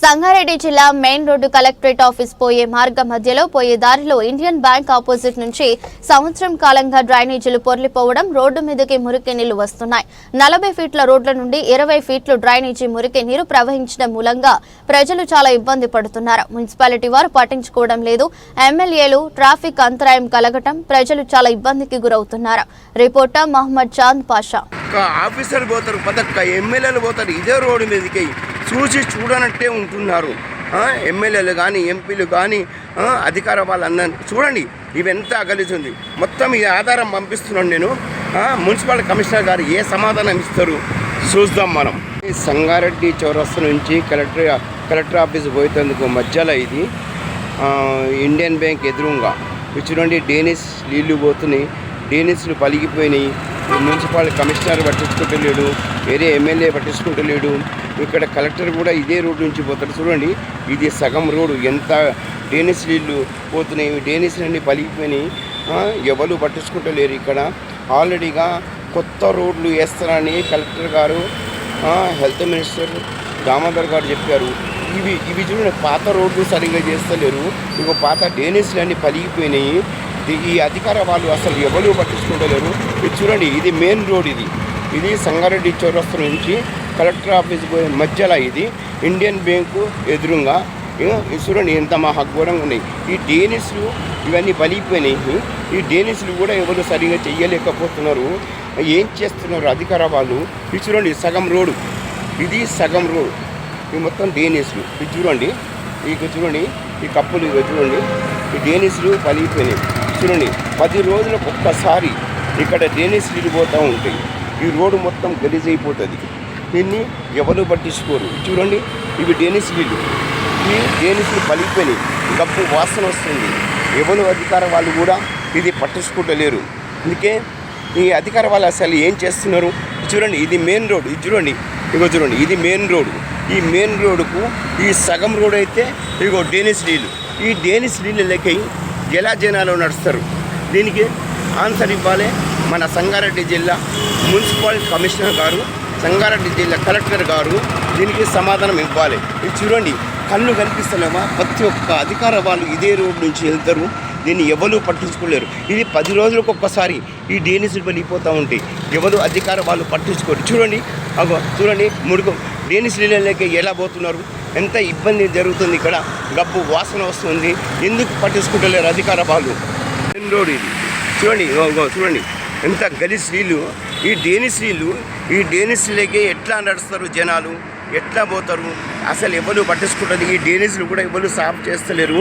సంగారెడ్డి జిల్లా main road collectorate office పోయే మార్గం మధ్యలో పోయే దారిలో ఇండియన్ బ్యాంక్ ఆపోజిట్ నుంచి సంవత్సరం కాలంగా డ్రైనేజీలు పొర్లిపోవడం రోడ్డు మీదకి మురికి నీళ్ళు వస్తున్నాయి. నలభై ఫీట్ల రోడ్ల నుండి ఇరవై ఫీట్లు డ్రైనేజీ మురికి నీరు ప్రవహించడం మూలంగా ప్రజలు చాలా ఇబ్బంది పడుతున్నారు. మున్సిపాలిటీ వారు పట్టించుకోవడం లేదు. ఎమ్మెల్యేలు ట్రాఫిక్ అంతరాయం కలగటం ప్రజలు చాలా ఇబ్బందికి గురవుతున్నారు. రిపోర్టర్ మహమ్మద్ చాంద్ పాషా. ఆఫీసర్ పోతారు ఎమ్మెల్యేలు పోతారు ఇదే రోడ్డు మీదకి. చూసి చూడనట్టే ఉంటున్నారు. ఎమ్మెల్యేలు కానీ ఎంపీలు కానీ అధికార వాళ్ళందరూ చూడండి ఇవెంత ఎంత మొత్తం ఈ ఆధారం పంపిస్తున్నాను నేను. మున్సిపాలిటీ మున్సిపల్ కమిషనర్ గారు ఏ సమాధానం ఇస్తారు? చూద్దాం మనం. ఈ సంగారెడ్డి చౌరస్తా నుంచి కలెక్టర్ కలెక్టర్ ఆఫీస్ పోయేందుకు మధ్యలో ఇది ఇండియన్ బ్యాంక్ ఎదురుగా. ఇవి చూడండి డేనిస్ నీళ్ళు పోతున్నాయి. డేనిస్లు పలిగిపోయినాయి. మున్సిపల్ కమిషనర్ పట్టించుకుంటలేడు వేరే ఎమ్మెల్యే పట్టించుకుంటలేడు ఇక్కడ కలెక్టర్ కూడా ఇదే రోడ్డు నుంచి పోతాడు. చూడండి ఇది సగం రోడ్డు ఎంత డేనిస్ నీళ్ళు పోతున్నాయి డేనిస్ అన్ని పలిగిపోయినాయి. ఆ, ఎవరు పట్టించుకుంటలేరు ఇక్కడ. ఆల్రెడీగా కొత్త రోడ్లు వేస్తారని కలెక్టర్ గారు హెల్త్ మినిస్టర్ దామోదర్ గారు చెప్పారు. ఇవి ఇవి చూడండి పాత రోడ్లు సరిగ్గా చేస్తలేరు. ఇంకో పాత డ్రైనేజీలు అన్నీ పలిగిపోయినాయి. ఈ అధికార వాళ్ళు అసలు ఎవరు పట్టించుకుంటలేరు ఇది చూడండి ఇది మెయిన్ రోడ్ ఇది. ఇది సంగారెడ్డి చౌరస్తా నుంచి కలెక్టర్ ఆఫీస్ పోయే మధ్యలో ఇది. ఇండియన్ బ్యాంకు ఎదురుగా. చూడండి ఎంత మహాఘోరంగా ఉన్నాయి. ఈ డేనిస్లు ఇవన్నీ బలిపోయినాయి ఈ డేనిస్లు కూడా ఎవరు సరిగా చెయ్యలేకపోతున్నారు. ఏం చేస్తున్నారు అధికార వాళ్ళు? ఇది చూడండి సగం రోడ్డు ఇది సగం రోడ్. ఇది మొత్తం డేనిస్లు. ఇది చూడండి ఇక చూడండి ఈ కప్పులు ఇక చూడండి. ఈ డేనిస్లు పలిగిపోయినాయి. మనుషులని పది రోజులకు ఒక్కసారి ఇక్కడ డ్రైనేజ్ వెళ్ళిపోతూ ఉంటాయి. ఈ రోడ్డు మొత్తం గలీజ్ అయిపోతుంది దీన్ని ఎవరు పట్టించుకోరు. చూడండి ఇవి డేనిస్ నీళ్ళు ఈ డేనిస్లు పలిగిపోయినాయి గప్పు వాసన వస్తుంది. ఎవరు అధికార వాళ్ళు కూడా ఇది పట్టించుకుంటలేరు. అందుకే ఈ అధికార వాళ్ళు అసలు ఏం చేస్తున్నారు? చూడండి ఇది మెయిన్ రోడ్ ఇది చూడండి ఇగో చూడండి ఇది మెయిన్ రోడ్ ఈ మెయిన్ రోడ్డుకు ఈ సగం రోడ్ అయితే ఇగో డేనిస్ నీళ్ళు ఈ డేనిస్ నీళ్ళు లెక్క ఎలా జనాలు నడుస్తారు? దీనికి ఆన్సర్ ఇవ్వాలి మన సంగారెడ్డి జిల్లా మున్సిపల్ కమిషనర్ గారు సంగారెడ్డి జిల్లా కలెక్టర్ గారు. దీనికి సమాధానం ఇవ్వాలి. ఇది చూడండి కళ్ళు కనిపిస్తలేమా ప్రతి ఒక్క అధికార వాళ్ళు ఇదే రోడ్ నుంచి వెళ్తారు. దీన్ని ఎవరు పట్టించుకోలేరు. ఇది పది రోజులకు ఒక్కసారి ఈ డేనిసులు వెళ్ళిపోతూ ఉంటాయి ఎవరు అధికార వాళ్ళు పట్టించుకోరు. చూడండి చూడండి ముడుకు డేనిస్ నీళ్ళకి ఎలా పోతున్నారు? ఎంత ఇబ్బంది జరుగుతుంది ఇక్కడ? గబ్బు వాసన వస్తుంది. ఎందుకు పట్టించుకుంటలేరు అధికార వాళ్ళు? మెయిన్ రోడ్ ఇది. చూడండి చూడండి. ఎంత గలీజ్ నీళ్ళు ఈ డేనిస్ నీళ్ళు ఈ డేనిస్ లేకే ఎట్లా నడుస్తారు జనాలు? ఎట్లా పోతారు? అసలు ఎవరు పట్టించుకుంటుంది ఈ డ్రైనేజీలు కూడా ఎవరు సాఫ్ చేస్తలేరు.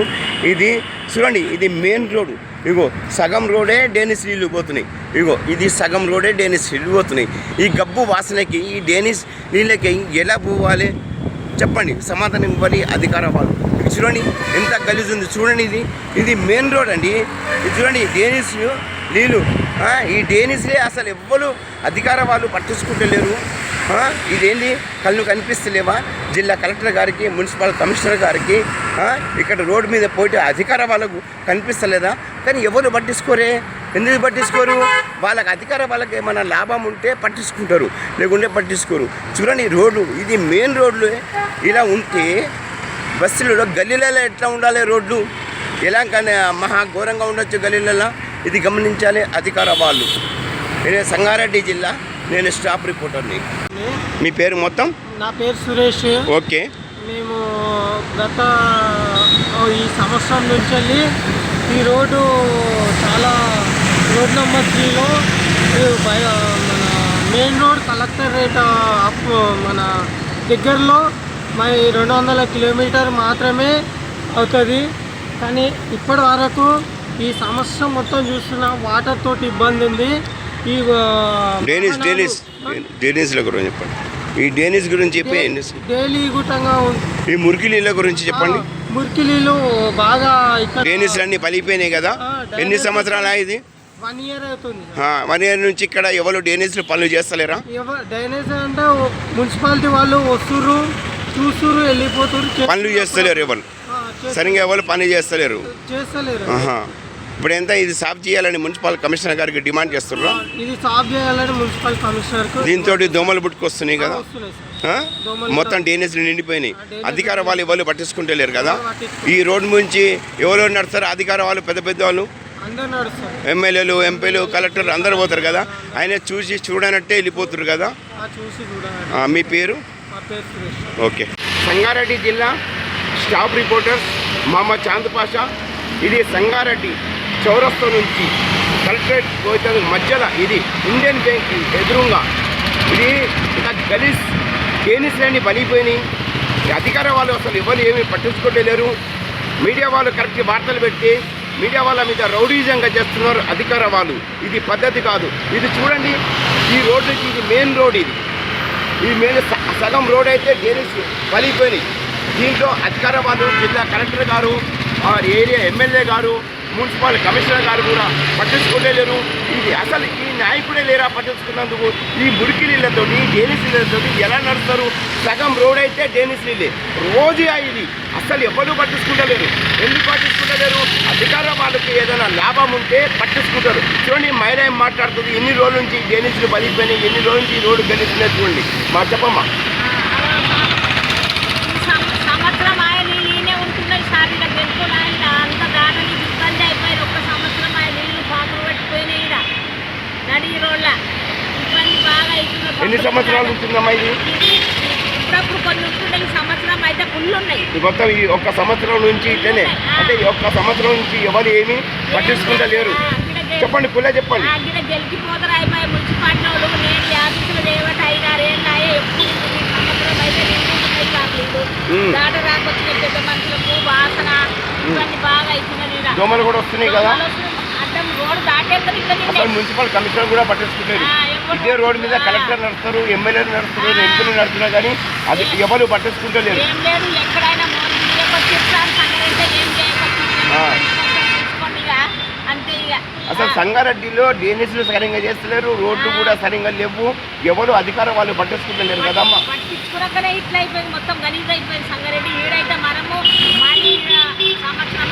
ఇది చూడండి ఇది మెయిన్ రోడ్డు ఇగో సగం రోడే డేనిస్ నీళ్ళు పోతున్నాయి. ఇగో ఇది సగం రోడే డేనిస్ నీళ్ళు పోతున్నాయి. ఈ గబ్బు వాసనకి ఈ డేనిస్ నీళ్ళకి ఎలా పోవాలి? చెప్పండి. సమాధానం ఇవ్వాలి అధికార వాళ్ళు. ఇది చూడండి ఎంత గలీజ్ ఉంది. చూడండి ఇది. ఇది మెయిన్ రోడ్ అండి. ఇది చూడండి డేనిస్ నీళ్ళు ఈ డేనిస్లే అసలు ఎవ్వరు అధికార వాళ్ళు పట్టించుకుంటలేరు. ఇదేంటి కళ్ళు కనిపిస్తలేవా? జిల్లా కలెక్టర్ గారికి మున్సిపల్ కమిషనర్ గారికి ఇక్కడ రోడ్డు మీద పోటీ అధికార వాళ్ళకు కనిపిస్తలేదా? కానీ ఎవరు పట్టించుకోరే? ఎందుకు పట్టించుకోరు? వాళ్ళకి అధికార వాళ్ళకి ఏమైనా లాభం ఉంటే పట్టించుకుంటారు లేకుంటే పట్టించుకోరు. చూడండి రోడ్లు ఇది మెయిన్ రోడ్లు ఇలా ఉంటే బస్సులలో గల్లీలలో ఎట్లా ఉండాలి రోడ్లు ఎలా కానీ మహా ఘోరంగా ఉండొచ్చు గల్లీలలో? ఇది గమనించాలి అధికార వాళ్ళు. సంగారెడ్డి జిల్లా. నేను స్టాఫ్ రిపోర్టర్ని. మీ పేరు మొత్తం? నా పేరు సురేష్. ఓకే. మేము గత ఈ సంవత్సరం నుంచి వెళ్ళి ఈ రోడ్డు చాలా రోడ్ నెంబర్ త్రీలో మన మెయిన్ రోడ్ కలెక్టరేట్ అప్ మన దగ్గరలో మరి రెండు వందల కిలోమీటర్ మాత్రమే అవుతుంది. కానీ ఇప్పటి వరకు ఈ సంవత్సరం మొత్తం చూస్తున్న వాటర్ తోటి ఇబ్బంది ఉంది. ఈ డేనిస్ డేనిస్ డేనిస్ల గురించి చెప్పండి. ఈ డేనిస్ గురించి చెప్పి డైలీ గుట్టంగా ఈ మురికి నీళ్ళ గురించి చెప్పండి. మురికి నీళ్ళు బాగా డేనిస్లు అన్నీ పలిగిపోయినాయి కదా. ఎన్ని డైనిస్ సంవత్సరాలా ఇది? వన్ ఇయర్ అవుతుంది. వన్ ఇయర్ నుంచి ఇక్కడ ఎవరు డేనిస్లు పనులు చేస్తలేరా? డ్రైనేజ్ అంటే మున్సిపాలిటీ వాళ్ళు వస్తుర్రు చూస్తుర్రు వెళ్ళిపోతుర్రు చే- పనులు చేస్తలేరు ఎవరు? సరిగ్గా ఎవరు పని చేస్తలేరు? చేస్తలేరు. ఆహా. ఇప్పుడు ఎంత ఇది సాఫ్ చేయాలని మున్సిపల్ కమిషనర్ గారికి డిమాండ్ చేస్తున్నారు ఇది సాఫ్ చేయాలని మున్సిపల్ కమిషనర్కు దీంతో దోమలు పుట్టుకొస్తున్నాయి కదా. మొత్తం డ్రైనేజ్ నిండిపోయినాయి. అధికార వాళ్ళు ఎవరు పట్టించుకుంటలేరు కదా? పట్టించుకో- ఈ రోడ్డు నుంచి ఎవరెవరు నడుస్తారు? అధికార వాళ్ళు పెద్ద పెద్ద వాళ్ళు? ఎమ్మెల్యేలు ఎంపీలు కలెక్టర్లు అందరు పోతారు కదా? ఆయన చూసి చూడనట్టే వెళ్ళిపోతారు కదా? మీ పేరు? ఓకే. సంగారెడ్డి జిల్లా స్టాఫ్ రిపోర్టర్ మహమ్మద్ చాంద్ పాషా ఇది సంగారెడ్డి. చౌరస్తా నుంచి కలెక్టరేట్ పోతే మధ్యలో ఇది ఇండియన్ బ్యాంక్ ఎదురుగా. ఇది ఇక గలీస్ కేని శ్రేణి బలిపోయినాయి. అధికార వాళ్ళు అసలు ఎవరు ఏమీ పట్టించుకోలేరు. మీడియా వాళ్ళు కరెక్ట్ వార్తలు పెట్టి మీడియా వాళ్ళ మీద రౌడీజంగా చేస్తున్నారు అధికార వాళ్ళు. ఇది పద్ధతి కాదు. ఇది చూడండి ఈ రోడ్డుకి ఇది మెయిన్ రోడ్ ఇది. ఈ మెయిన్ స- సగం రోడ్ అయితే డేనిస్ పలిపోయినాయి దీంట్లో అధికార వాళ్ళు జిల్లా కలెక్టర్ గారు ఆ ఏరియా ఎమ్మెల్యే గారు మున్సిపల్ కమిషనర్ గారు కూడా పట్టించుకోలేరు ఇది అసలు ఈ నాయకుడే లేరా పట్టించుకున్నందుకు? ఈ మురికి నీళ్ళతో డేనిస్ నీళ్ళతో ఎలా నడుస్తారు? సగం రోడ్ అయితే డేనిస్ నీళ్ళే రోజు ఇది. అసలు ఎవరు పట్టించుకుంటలేరు. ఎందుకు పట్టించుకుంటలేరు? అధికార వాళ్ళకి ఏదైనా లాభం ఉంటే పట్టించుకుంటారు. చూడండి మైరా ఏం మాట్లాడుతుంది. ఎన్ని రోజుల నుంచి డేనిస్లు బలిపోయినాయి ఎన్ని రోజుల నుంచి ఈ రోడ్డు గెలిచినట్టు చూడండి. మా చెప్పమ్మా సం- సంవత్సరం ఆయన ఈయనే ఉంటున్నాయి సార్ ఇక్కడ గెలుపులు ఆయన అంత దాని ఇబ్బంది అయిపోయింది ఒక్క సంవత్సరం ఆయన నీళ్ళు పాపలు పట్టిపోయినాయి ఈడ నడి రోడ్ల ఇబ్బంది బాగా అవుతుంది ఎన్ని సంవత్సరాలు ఉంటుందమ్మా ఇది? కొన్ని ఉంటున్నాయి ఈ సంవత్సరం అయితే ఫుల్ ఉన్నాయి. ఈ మొత్తం ఈ ఒక్క సంవత్సరం నుంచి ఇట్లనే. అంటే ఈ ఒక్క సంవత్సరం నుంచి ఎవరు ఏమీ గిడ గె- చెప్పండి కుల్ల చెప్పండి. గెలిచిపోతారు అయిపోయి మున్సిపాలిటీ వాళ్ళు నేను ఆఫీసులో నీళ్ళు ఉమ్. దాట రాకొచ్చిన పెద్ద మనుషులకు వాసన ఇవన్నీ బాగా ఈడ. దోమలు కూడా వస్తున్నాయి కదా? అసలు. మున్సిపల్ కమిషనర్ కూడా ఎవరు ఇదే రోడ్డు మీద కలెక్టర్ నడుస్తారు ఎమ్మెల్యేలు నడుస్తున్నారు ఎంపీలు నడుస్తున్నారు కానీ అది ఎవరు పట్టించుకుంటలేరు అసలు సంగారెడ్డిలో డ్రైనేజీలు సరిగ్గా చేస్తలేరు రోడ్లు కూడా సరిగ్గా లేవు ఎవరు అధికారం వాళ్ళు పట్టించుకుంటలేరు కదమ్మా. పట్టించుకున్నాకనే ఇట్లా అయిపోయింది మొత్తం గలీజ్ అయిపోయింది సంగారెడ్డి. ఈడైతే మనము మళ్ళీ ఈడ సంవత్సరం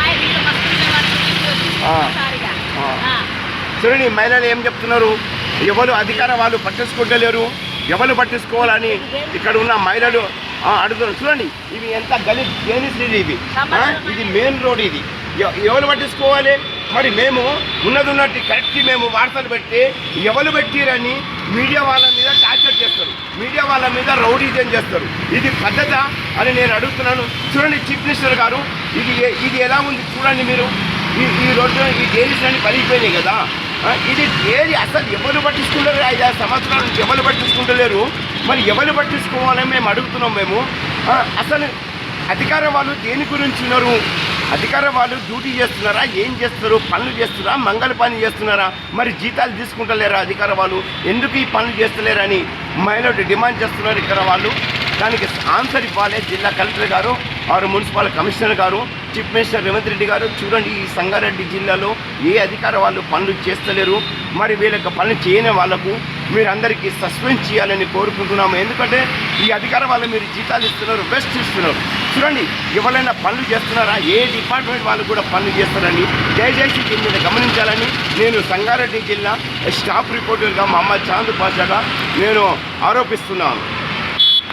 చూడండి మహిళలు ఏం చెప్తున్నారు? ఎవరు అధికార వాళ్ళు పట్టించుకుంటలేరు ఎవరు పట్టించుకోవాలని ఇక్కడ ఉన్న మహిళలు అడుగుతున్నారు. చూడండి ఇవి ఎంత గలి గేనిస్ ఇవి ఆ, ఇది మెయిన్ రోడ్ ఇది. ఎవరు పట్టించుకోవాలి? మరి మేము ఉన్నది ఉన్నట్టు కరెక్ట్ మేము వార్తలు పెట్టి ఎవరు పెట్టిరని మీడియా వాళ్ళ మీద టార్చర్ చేస్తారు. మీడియా వాళ్ళ మీద రౌడీజం చేస్తారు. ఇది పద్ధత అని నేను అడుగుతున్నాను. చూడండి చీఫ్ మినిస్టర్ గారు ఇది ఇది ఎలా ఉంది? చూడండి మీరు. ఈ ఈ రోడ్డు ఈ డైరీస్ అన్ని పలిగిపోయినాయి కదా. ఇది ఏది అసలు ఎవరు పట్టించుకుంటారు ఐదారు సంవత్సరాల నుంచి ఎవరు పట్టించుకుంటలేరు. మరి ఎవరు పట్టించుకోవాలని మేము అడుగుతున్నాం మేము. అసలు అధికార వాళ్ళు దేని గురించి ఉన్నారు? అధికార వాళ్ళు డ్యూటీ చేస్తున్నారా? ఏం చేస్తారు పనులు చేస్తున్నారా? మంగళ పని చేస్తున్నారా? మరి జీతాలు తీసుకుంటలేరా అధికార వాళ్ళు? ఎందుకు ఈ పనులు చేస్తలేరని మహిళలు డిమాండ్ చేస్తున్నారు ఇక్కడ వాళ్ళు. దానికి ఆన్సర్ ఇవ్వాలి జిల్లా కలెక్టర్ గారు. ఆరు మున్సిపల్ కమిషనర్ గారు చీఫ్ మినిస్టర్ రేవంత్ రెడ్డి గారు చూడండి ఈ సంగారెడ్డి జిల్లాలో ఏ అధికార వాళ్ళు పనులు చేస్తలేరు. మరి వీళ్ళకి పనులు చేయని వాళ్ళకు మీరందరికీ సస్పెండ్ చేయాలని కోరుకుంటున్నాము. ఎందుకంటే ఈ అధికార వాళ్ళు మీరు జీతాలు ఇస్తున్నారు బెస్ట్ ఇస్తున్నారు. చూడండి ఎవరైనా పనులు చేస్తున్నారా? ఏ డిపార్ట్మెంట్ వాళ్ళు కూడా పనులు చేస్తారని దయచేసి దీని మీద గమనించాలని నేను సంగారెడ్డి జిల్లా స్టాఫ్ రిపోర్టర్గా మా అమ్మ చాంద్ భాషగా నేను ఆరోపిస్తున్నాను.